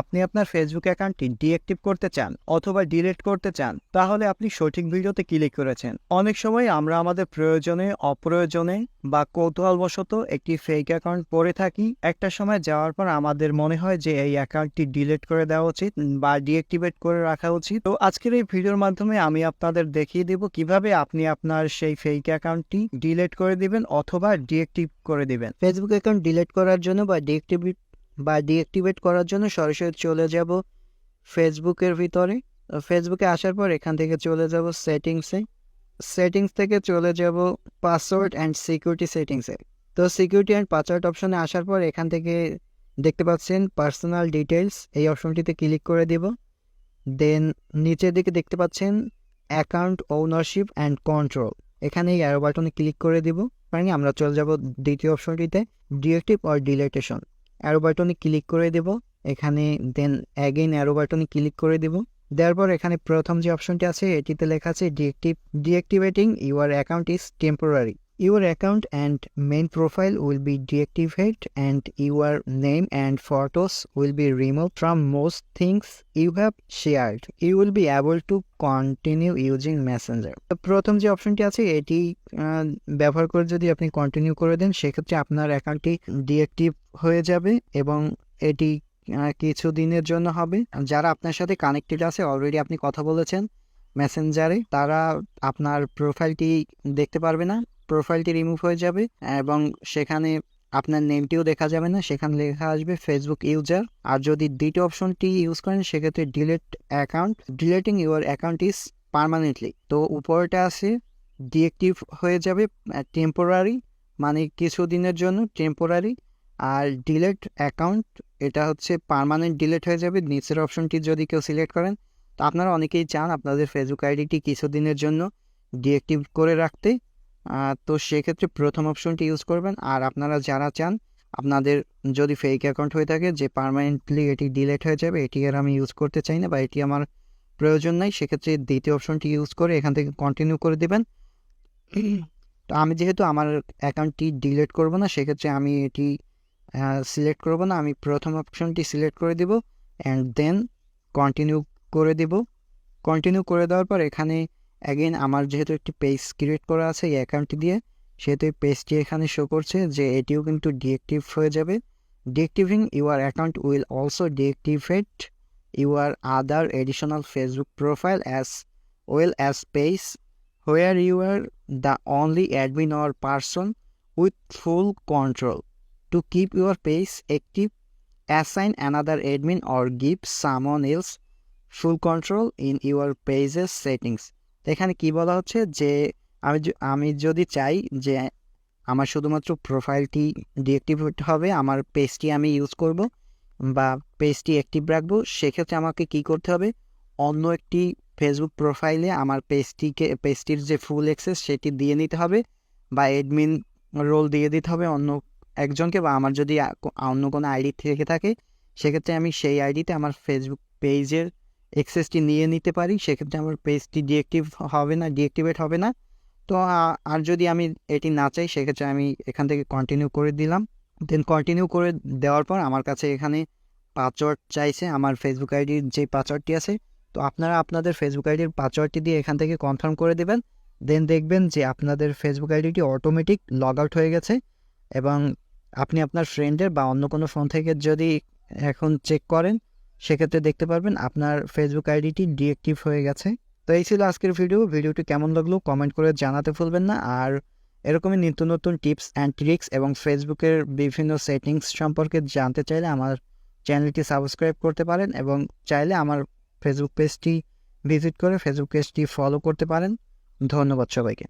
আপনি আপনার ফেসবুক অ্যাকাউন্টটি ডিঅ্যাক্টিভ করতে চান অথবা ডিলিট করতে চান, তাহলে আপনি সঠিক ভিডিওতে ক্লিক করেছেন। অনেক সময় আমরা আমাদের প্রয়োজনে, অপ্রয়োজনে বা কৌতূহলবশত একটি ফেক অ্যাকাউন্ট পড়ে থাকি। একটা সময় যাওয়ার পর আমাদের মনে হয় যে এই অ্যাকাউন্টটি ডিলিট করে দেওয়া উচিত বা ডিঅ্যাক্টিভেট করে রাখা উচিত। তো আজকের এই ভিডিওর মাধ্যমে আমি আপনাদের দেখিয়ে দেব কীভাবে আপনি আপনার সেই ফেক অ্যাকাউন্টটি ডিলিট করে দিবেন অথবা ডিঅ্যাক্টিভ করে দিবেন। ফেসবুক অ্যাকাউন্ট ডিলিট করার জন্য বা ডিঅ্যাক্টিভেট বা ডিঅ্যাক্টিভেট করার জন্য সরাসরি চলে যাব ফেসবুকের ভিতরে। ফেসবুকে আসার পর এখান থেকে চলে যাব সেটিংসে। সেটিংস থেকে চলে যাব পাসওয়ার্ড অ্যান্ড সিকিউরিটি সেটিংসে। তো সিকিউরিটি অ্যান্ড পাসওয়ার্ড অপশনে আসার পর এখান থেকে দেখতে পাচ্ছেন পার্সোনাল ডিটেলস এই অপশনটিতে ক্লিক করে দিব। দেন নিচের দিকে দেখতে পাচ্ছেন অ্যাকাউন্ট ওনারশিপ অ্যান্ড কন্ট্রোল। এখানে এই অ্যারো বাটনে ক্লিক করে দিব। মানে আমরা চলে যাব দ্বিতীয় অপশনটিতে ডিএক্টিভ অর ডিলেটেশন। অ্যারো বাটনে ক্লিক করে দেব। এখানে দেন অ্যাগেইন অ্যারো বাটনে ক্লিক করে দেব। দেওয়ার পর এখানে প্রথম যে অপশনটি আছে, এটিতে লেখা আছে deactive deactivating your account is temporary your account and main profile will be deactivate and your name and photos will be remove from most things you have shared you will be able to continue using Messenger প্রথম যে অপশনটি আছে, এটি ব্যবহার করে যদি আপনি continue করে দেন, সেক্ষেত্রে আপনার অ্যাকাউন্টটি ডিঅ্যাক্টিভ হয়ে যাবে এবং এটি কিছু দিনের জন্য হবে। যারা আপনার সাথে কানেক্টেড আছে অলরেডি আপনি কথা বলেছেন মেসেঞ্জারে তারা আপনার প্রোফাইলটি দেখতে পারবে না। প্রোফাইলটি রিমুভ হয়ে যাবে এবং সেখানে আপনার নেমটিও দেখা যাবে না। সেখানে লেখা আসবে ফেসবুক ইউজার আর যদি দ্বিতীয় অপশনটি ইউজ করেন, সেক্ষেত্রে delete account deleting your account is permanently তো উপরটা আছে ডিএক্টিভ হয়ে যাবে টেম্পোরারি মানে কিছু দিনের জন্য টেম্পোরারি আর ডিলেট অ্যাকাউন্ট এটা হচ্ছে পার্মানেন্ট ডিলেট হয়ে যাবে। নিচের অপশনটি যদি কেউ সিলেক্ট করেন, তো আপনারা অনেকেই চান আপনাদের ফেসবুক আইডিটি কিছুদিনের জন্য ডিএক্টিভ করে রাখতে। তো সেক্ষেত্রে প্রথম অপশনটি ইউজ করবেন। আর আপনারা যারা চান, আপনাদের যদি ফেক অ্যাকাউন্ট হয়ে থাকে, যে পার্মানেন্টলি এটি ডিলেট হয়ে যাবে, এটি আর আমি ইউজ করতে চাই না বা এটি আমার প্রয়োজন নাই, সেক্ষেত্রে দ্বিতীয় অপশনটি ইউজ করে এখান থেকে কন্টিনিউ করে দেবেন। তো আমি যেহেতু আমার অ্যাকাউন্টটি ডিলিট করব না, সেক্ষেত্রে আমি এটি সিলেক্ট করব না, আমি প্রথম অপশনটি সিলেক্ট করে দিব অ্যান্ড দেন কন্টিনিউ করে দিব। কন্টিনিউ করে দেওয়ার পর এখানে অ্যাগেন আমার যেহেতু একটি পেজ ক্রিয়েট করা আছে এই অ্যাকাউন্টটি দিয়ে, সেহেতু এই পেজটি এখানে শো করছে যে এটিও কিন্তু ডিএক্টিভ হয়ে যাবে। Deactivating your account will also deactivate your other additional Facebook profile as well as page where you are the only admin or person with full control to keep your page active, assign another admin or give someone else full control in your page's settings. এখানে কি বলা হচ্ছে যে আমি আমি যদি চাই যে আমার শুধুমাত্র প্রোফাইলটি ডিঅ্যাক্টিভেট হবে, আমার পেজটি আমি ইউজ করব বা পেজটি অ্যাক্টিভ রাখব, সেক্ষেত্রে আমাকে কি করতে হবে? অন্য একটি ফেসবুক প্রোফাইলে আমার পেজটিকে পেজটির যে ফুল অ্যাক্সেস সেটি দিয়ে নিতে হবে বা অ্যাডমিন রোল দিয়ে দিতে হবে অন্য একজনকে বা আমার যদি অন্য কোনো আইডি থেকে থাকে, সেক্ষেত্রে আমি সেই আইডিতে আমার ফেসবুক পেজের অ্যাক্সেসটি নিয়ে নিতে পারি, সেক্ষেত্রে আমার পেজটি ডিঅ্যাক্টিভ হবে না ডিঅ্যাক্টিভেট হবে না। তো আর যদি আমি এটি না চাই, সেক্ষেত্রে আমি এখান থেকে কন্টিনিউ করে দিলাম। দেন কন্টিনিউ করে দেওয়ার পর আমার কাছে এখানে পাসওয়ার্ড চাইছে, আমার ফেসবুক আইডির যে পাসওয়ার্ডটি আছে। তো আপনারা আপনাদের ফেসবুক আইডির পাসওয়ার্ডটি দিয়ে এখান থেকে কনফার্ম করে দেবেন। দেন দেখবেন যে আপনাদের ফেসবুক আইডিটি অটোমেটিক লগ আউট হয়ে গেছে এবং আপনি আপনার ফ্রেন্ডের বা অন্য কোনো ফোন থেকে যদি এখন চেক করেন সেক্ষেত্রে দেখতে পারবেন আপনার ফেসবুক আইডিটি ডিএক্টিভ হয়ে গেছে। তো এই ছিল আজকের ভিডিও। ভিডিওটি কেমন লাগল কমেন্ট করে জানাতে ভুলবেন না। আর এরকমই নিত্য নতুন টিপস অ্যান্ড ট্রিক্স এবং ফেসবুকের বিভিন্ন সেটিংস সম্পর্কে জানতে চাইলে আমার চ্যানেলটি সাবস্ক্রাইব করতে পারেন এবং চাইলে আমার ফেসবুক পেজটি ভিজিট করে ফেসবুক পেজটি ফলো করতে পারেন। ধন্যবাদ সবাইকে।